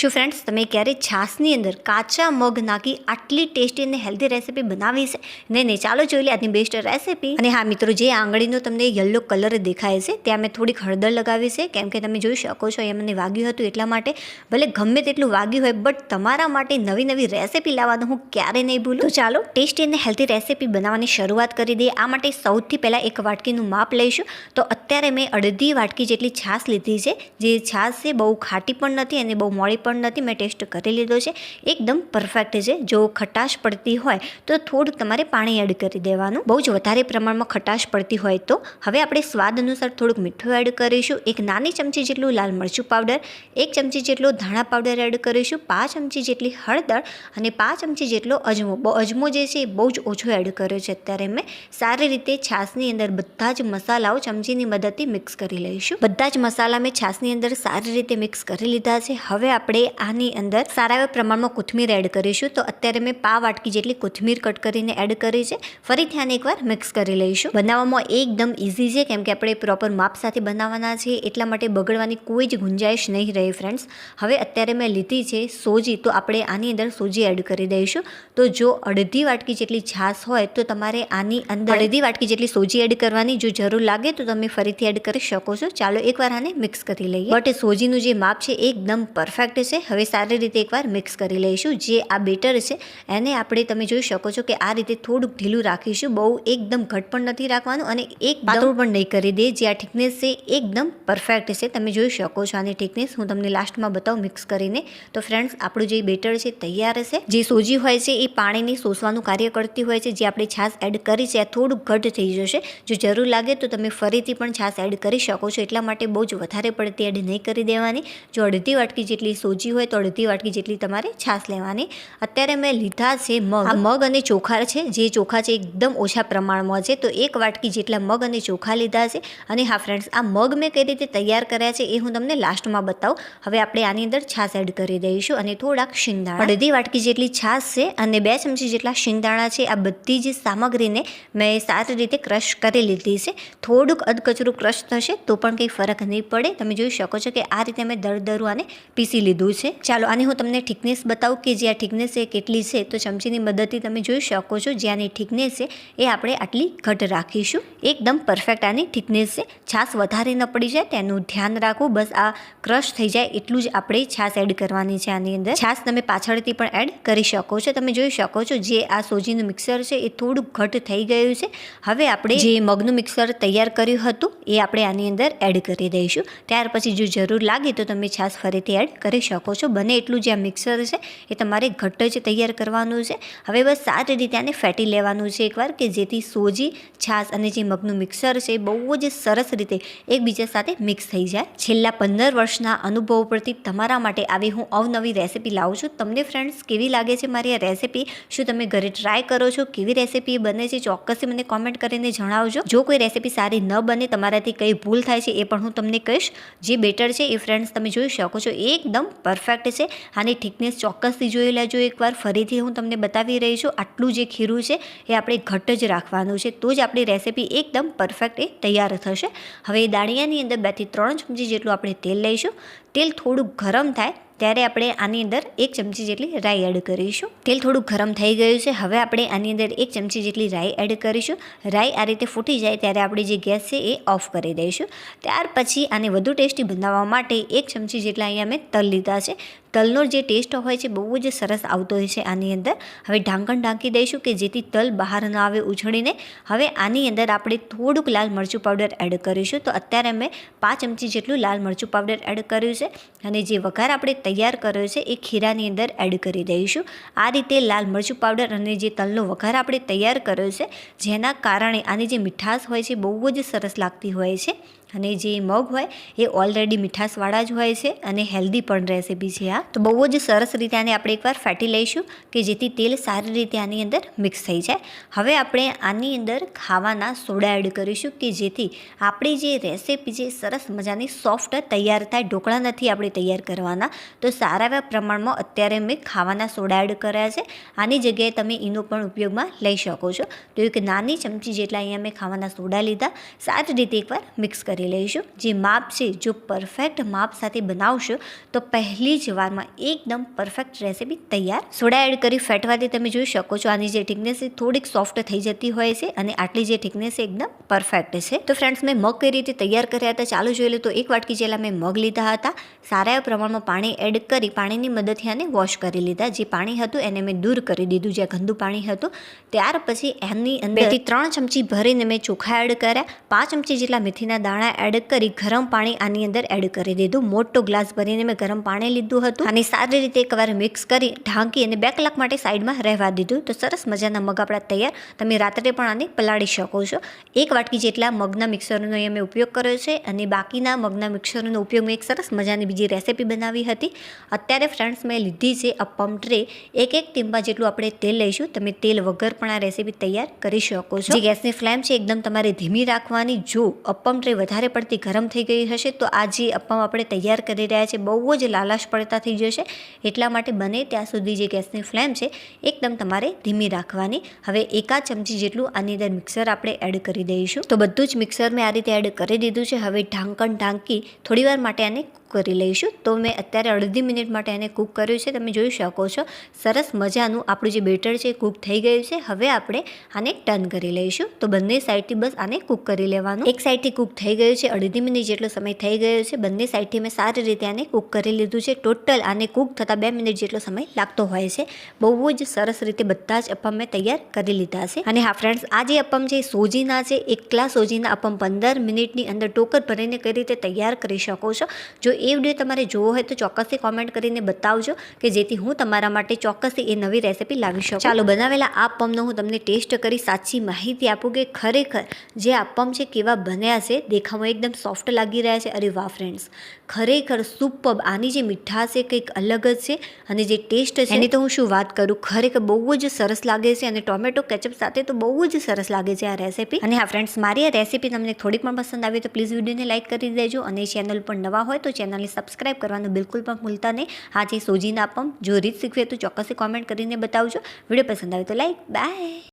શું ફ્રેન્ડ્સ તમે ક્યારે છાશની અંદર કાચા મગ નાખી આટલી ટેસ્ટી અને હેલ્ધી રેસીપી બનાવી છે? નહીં નહીં, ચાલો જોઈ લે આજની બેસ્ટ રેસીપી અને હા, મિત્રો, જે આંગળીનો તમને યલો કલર દેખાય છે, ત્યાં મેં થોડીક હળદર લગાવી છે. કેમ કે તમે જોઈ શકો છો, એ મને વાગ્યું હતું એટલા માટે. ભલે ગમે તેટલું વાગ્યું હોય બટ તમારા માટે નવી નવી રેસીપી લાવવાનું હું ક્યારે નહીં ભૂલું. તો ચાલો ટેસ્ટી અને હેલ્ધી રેસીપી બનાવવાની શરૂઆત કરી દઈએ. આ માટે સૌથી પહેલાં એક વાટકીનું માપ લઈશું. તો અત્યારે મેં અડધી વાટકી જેટલી છાશ લીધી છે. જે છાશ છે, બહુ ખાટી પણ નથી અને બહુ મોડી પણ નથી, મેં ટેસ્ટ કરી લીધો છે. એકદમ પરફેક્ટ છે. જો ખટાશ પડતી હોય તો થોડુંક તમારે પાણી એડ કરી દેવાનું. બહુ જ વધારે પ્રમાણમાં ખટાશ પડતી હોય તો હવે આપણે સ્વાદ અનુસાર થોડુંક મીઠું એડ કરીશું. એક નાની ચમચી જેટલું લાલ મરચું પાવડર એક ચમચી જેટલો ધાણા પાવડર એડ કરીશું, પાંચ ચમચી જેટલી હળદર અને પાંચ ચમચી જેટલો અજમો. અજમો જે છે એ બહુ જ ઓછો એડ કર્યો છે. અત્યારે મેં સારી રીતે છાશની અંદર બધા જ મસાલાઓ ચમચીની મદદથી મિક્સ કરી લઈશું. બધા જ મસાલા મેં છાશની અંદર સારી રીતે મિક્સ કરી લીધા છે. હવે આપણે આની અંદર સારા એવા પ્રમાણમાં કોથમીર એડ કરીશું. તો અત્યારે મેં પા વાટકી જેટલી કોથમીર કટ કરીને એડ કરી છે. ફરીથી આને એકવાર મિક્સ કરી લઈશું. બનાવવામાં એકદમ ઇઝી છે, કેમ કે આપણે પ્રોપર માપ સાથે બનાવવાના છે, એટલા માટે બગડવાની કોઈ જ ગુંજાઈશ નહીં રહે ફ્રેન્ડ્સ હવે અત્યારે મેં લીધી છે સોજી, તો આપણે આની અંદર સોજી એડ કરી દઈશું. તો જો અડધી વાટકી જેટલી છાશ હોય, તો તમારે આની અંદર અડધી વાટકી જેટલી સોજી એડ કરવાની જો જરૂર લાગે, તો તમે ફરીથી એડ કરી શકો છો. ચાલો એકવાર આને મિક્સ કરી લઈએ. બટ સોજીનું જે માપ છે, એકદમ પરફેક્ટ છે, હવે સારી રીતે એકવાર મિક્સ કરી લઈશું. જે આ બેટર છે, એને આપણે તમે જોઈ શકો છો કે આ રીતે થોડુંક ઢીલું રાખીશું. બહુ એકદમ ઘટ પણ નથી રાખવાનું અને એક પાતળું પણ નહીં કરી દે, જે આ ઠીકનેસ છે, એકદમ પરફેક્ટ છે. તમે જોઈ શકો છો આની ઠીકનેસ હું તમને લાસ્ટમાં બતાવું મિક્સ કરીને. તો ફ્રેન્ડ્સ આપણું જે બેટર છે, તૈયાર છે. જે સોજી હોય છે, એ પાણીને શોષવાનું કાર્ય કરતી હોય છે. જે આપણે છાશ એડ કરી છે, આ થોડુંક ઘટ થઈ જશે. જો જરૂર લાગે તો તમે ફરીથી પણ છાશ એડ કરી શકો છો. એટલા માટે બહુ જ વધારે પડતી એડ નહીં કરી દેવાની. જો અડધી વાટકી જેટલી સોજી હોય તો અડધી વાટકી જેટલી તમારે છાશ લેવાની. અત્યારે મેં લીધા છે મગ. મગ અને ચોખા છે, જે ચોખા છે એકદમ ઓછા પ્રમાણમાં છે. તો એક વાટકી જેટલા મગ અને ચોખા લીધા છે. અને હા ફ્રેન્ડ્સ આ મગ મેં કઈ રીતે તૈયાર કર્યા છે એ હું તમને લાસ્ટમાં બતાવું. હવે આપણે આની અંદર છાશ એડ કરી દઈશું અને થોડાક શિંગદાણા. અડધી વાટકી જેટલી છાશ છે અને બે ચમચી જેટલા શિંગદાણા છે. આ બધી જ સામગ્રીને મેં સારી રીતે ક્રશ કરી લીધી છે. થોડુંક અધકચરું ક્રશ થશે તો પણ કંઈ ફરક નહીં પડે. તમે જોઈ શકો છો કે આ રીતે મેં દરદરું આને પીસી લીધું છે. ચાલો આની હું તમને થિકનેસ બતાવું કે જે આ થિકનેસ એ કેટલી છે, તો ચમચીની મદદથી તમે જોઈ શકો છો જે આની થિકનેસ છે, એ આપણે આટલી ઘટ રાખીશું. એકદમ પરફેક્ટ આની થિકનેસ છે. છાશ વધારે ન પડી જાય, તેનું ધ્યાન રાખવું. બસ આ ક્રશ થઈ જાય એટલું જ આપણે છાશ એડ કરવાની છે આની અંદર. છાશ તમે પાછળથી પણ એડ કરી શકો છો. તમે જોઈ શકો છો જે આ સોજીનું મિક્સર છે, એ થોડુંક ઘટ થઈ ગયું છે. હવે આપણે જે મગનું મિક્સર તૈયાર કર્યું હતું, એ આપણે આની અંદર એડ કરી દઈશું. ત્યાર પછી જો જરૂર લાગે તો તમે છાશ ફરીથી એડ કરી શકો છો. બને એટલું જે આ મિક્સર છે. એ તમારે ઘટ્ટ જ તૈયાર કરવાનું છે. હવે બસ સારી રીતે આને ફેટી લેવાનું છે એકવાર કે જેથી સોજી, છાશ અને જે મગનું મિક્સર છે એ બહુ જ સરસ રીતે એકબીજા સાથે મિક્સ થઈ જાય. છેલ્લા પંદર વર્ષના અનુભવ પરથી તમારા માટે આવી હું અવનવી રેસીપી લાવું છું. તમને ફ્રેન્ડ્સ કેવી લાગે છે મારી આ રેસીપી શું તમે ઘરે ટ્રાય કરો છો? કેવી રેસીપી બને છે? ચોક્કસથી મને કોમેન્ટ કરીને જણાવજો. જો કોઈ રેસીપી સારી ન બને, તમારાથી કઈ ભૂલ થાય છે એ પણ હું તમને કહીશ. જે બેટર છે એ ફ્રેન્ડ્સ તમે જોઈ શકો છો. એકદમ પરફેક્ટ છે. આની થિકનેસ ચોક્કસથી જોઈ લેજો એકવાર. ફરીથી હું તમને બતાવી રહી છું, આટલું જે ખીરું છે એ આપણે ઘટ જ રાખવાનું છે. તો જ આપણી રેસીપી એકદમ પરફેક્ટ એ તૈયાર થશે. હવે દાળિયાની અંદર બેથી ત્રણ ચમચી જેટલું આપણે તેલ લઈશું. તેલ થોડું ગરમ થાય ત્યારે આપણે આની અંદર એક ચમચી જેટલી રાઈ એડ કરીશું. તેલ થોડું ગરમ થઈ ગયું છે. હવે આપણે આની અંદર એક ચમચી જેટલી રાઈ એડ કરીશું. રાઈ આ રીતે ફૂટી જાય ત્યારે આપણે જે ગેસ છે એ ઓફ કરી દઈશું. ત્યાર પછી આને વધુ ટેસ્ટી બનાવવા માટે એક ચમચી જેટલા અહીંયા મેં તલ લીધા છે. તલનો જે ટેસ્ટ હોય છે, બહુ જ સરસ આવતો હોય છે આની અંદર. હવે ઢાંકણ ઢાંકી દઈશું કે જેથી તલ બહાર ન આવે ઉછળીને. હવે આની અંદર આપણે થોડુંક લાલ મરચું પાવડર એડ કરીશું. તો અત્યારે મેં પાંચ ચમચી જેટલું લાલ મરચું પાવડર એડ કર્યું છે અને જે વઘાર આપણે તૈયાર કર્યો છે, એ ખીરાની અંદર એડ કરી દઈશું. આ રીતે લાલ મરચું પાવડર અને જે તલનો વઘાર આપણે તૈયાર કર્યો છે, જેના કારણે આની જે મીઠાશ હોય છે, બહુ જ સરસ લાગતી હોય છે. અને જે મગ હોય, એ ઓલરેડી મીઠાશવાળા જ હોય છે અને હેલ્ધી પણ રેસીપી છે આ. તો બહુ જ સરસ રીતે આને આપણે એકવાર ફેટી લઈશું કે જેથી તેલ સારી રીતે આની અંદર મિક્સ થઈ જાય. હવે આપણે આની અંદર ખાવાના સોડા એડ કરીશું કે જેથી આપણી જે રેસીપી જે સરસ મજાની સોફ્ટ તૈયાર થાય, ઢોકળા નથી આપણે તૈયાર કરવાના, તો સારા એવા પ્રમાણમાં અત્યારે મેં ખાવાના સોડા એડ કર્યા છે. આની જગ્યાએ તમે એનો પણ ઉપયોગમાં લઈ શકો છો. તો એક નાની ચમચી જેટલા અહીંયા મેં ખાવાના સોડા લીધા. સારી રીતે એકવાર મિક્સ કરી કરી લઈશું. જે માપ છે, જો પરફેક્ટ માપ સાથે બનાવશો, તો પહેલી જ વારમાં એકદમ પરફેક્ટ રેસીપી તૈયાર. સોડા એડ કરી ફેટવાથી તમે જોઈ શકો છો, આની જે થિકનેસ છે, થોડીક સોફ્ટ થઈ જતી હોય છે અને આટલી જે થિકનેસ છે, એકદમ પરફેક્ટ છે. તો ફ્રેન્ડ્સ મેં મગ કઈ રીતે તૈયાર કર્યા હતા, ચાલુ જોઈ લે. તો એક વાટકી જેટલા મેં મગ લીધા હતા. સારા પ્રમાણમાં પાણી એડ કરી, પાણીની મદદથી આને વોશ કરી લીધા. જે પાણી હતું, એને મેં દૂર કરી દીધું જે ગંદુ પાણી હતું. ત્યાર પછી એની અંદરથી ત્રણ ચમચી ભરીને મેં ચોખા એડ કર્યા. પાંચ ચમચી જેટલા મેથીના દાણા એડ કરી, ગરમ પાણી આની અંદર એડ કરી દીધું. મોટો ગ્લાસ ભરીને મેં ગરમ પાણી લીધું હતું. અને સારી રીતે એકવાર મિક્સ કરી ઢાંકી અને બે કલાક માટે સાઈડમાં રહેવા દીધું. તો સરસ મજાના મગ આપણા તૈયાર. તમે રાત્રે પણ આને પલાળી શકો છો. એક વાટકી જેટલા મગના મિક્સરનો અહીંયા મેં ઉપયોગ કર્યો છે અને બાકીના મગના મિક્સરનો ઉપયોગ મેં એક સરસ મજાની બીજી રેસીપી બનાવી હતી. અત્યારે ફ્રેન્ડ્સ મેં લીધી છે અપમ ટ્રે એક એક ટીમ્બા જેટલું આપણે તેલ લઈશું. તમે તેલ વગર પણ આ રેસીપી તૈયાર કરી શકો છો. ગેસની ફ્લેમ છે, એકદમ તમારે ધીમી રાખવાની. જો અપમ ટ્રે વધારે પડતી ગરમ થઈ ગઈ હશે, તો આ જે અપમ આપણે તૈયાર કરી રહ્યા છે, બહુ જ લાલાશ પડતા થઈ જશે. એટલા માટે બને ત્યાં સુધી જે ગેસની ફ્લેમ છે, એકદમ તમારે ધીમી રાખવાની. હવે એકાદ ચમચી જેટલું આની અંદર મિક્સર આપણે એડ કરી દઈશું. તો બધું જ મિક્સર મેં આ રીતે એડ કરી દીધું છે. હવે ઢાંકણ ઢાંકી થોડીવાર માટે આને કરી લઈશું. તો મેં અત્યારે અડધી મિનિટ માટે એને કૂક કર્યું છે. તમે જોઈ શકો છો, સરસ મજાનું આપણું જે બેટર છે કૂક થઈ ગયું છે. હવે આપણે આને ટર્ન કરી લઈશું. તો બંને સાઈડથી બસ આને કૂક કરી લેવાનું. એક સાઈડથી કૂક થઈ ગયું છે, અડધી મિનિટ જેટલો સમય થઈ ગયો છે. બંને સાઈડથી મેં સારી રીતે આને કૂક કરી લીધું છે. ટોટલ આને કૂક થતાં બે મિનિટ જેટલો સમય લાગતો હોય છે. બહુ જ સરસ રીતે બધા જ અપમ મેં તૈયાર કરી લીધા છે. અને હા ફ્રેન્ડ્સ આ જે અપમ છે સોજીના છે. એકલા સોજીના અપમ પંદર મિનિટની અંદર ટોકર ભરીને કઈ રીતે તૈયાર કરી શકો છો? જો એ વીડિયો તમારે જોવો હોય તો ચોક્કસથી કોમેન્ટ કરીને બતાવજો કે જેથી હું તમારા માટે ચોક્કસથી એ નવી રેસીપી લાવી શકું. ચાલો, બનાવેલા આ પમનો હું તમને ટેસ્ટ કરી સાચી માહિતી આપું કે ખરેખર જે અપમ છે, કેવા બન્યા છે દેખાવામાં એકદમ સોફ્ટ લાગી રહ્યા છે. અરે વાહ ફ્રેન્ડ્સ ખરેખર સુપબ આની જે મીઠાશ છે કંઈક અલગ જ છે અને જે ટેસ્ટ છે એની તો હું શું વાત કરું? ખરેખર બહુ જ સરસ લાગે છે અને ટોમેટો કેચઅપ સાથે તો બહુ જ સરસ લાગે છે આ રેસીપી અને હા ફ્રેન્ડ્સ મારી આ રેસીપી તમને થોડીક પણ પસંદ આવી તો પ્લીઝ વિડીયોને લાઇક કરી દેજો અને ચેનલ પર નવા હોય તો ચેનલને સબસ્ક્રાઈબ કરવાનું બિલકુલ પણ ભૂલતા નહીં. હા જે સોજીના પંપ જો રીત શીખવે તો ચોક્કસ કોમેન્ટ કરીને બતાવજો. વીડિયો પસંદ આવે તો લાઈક બાય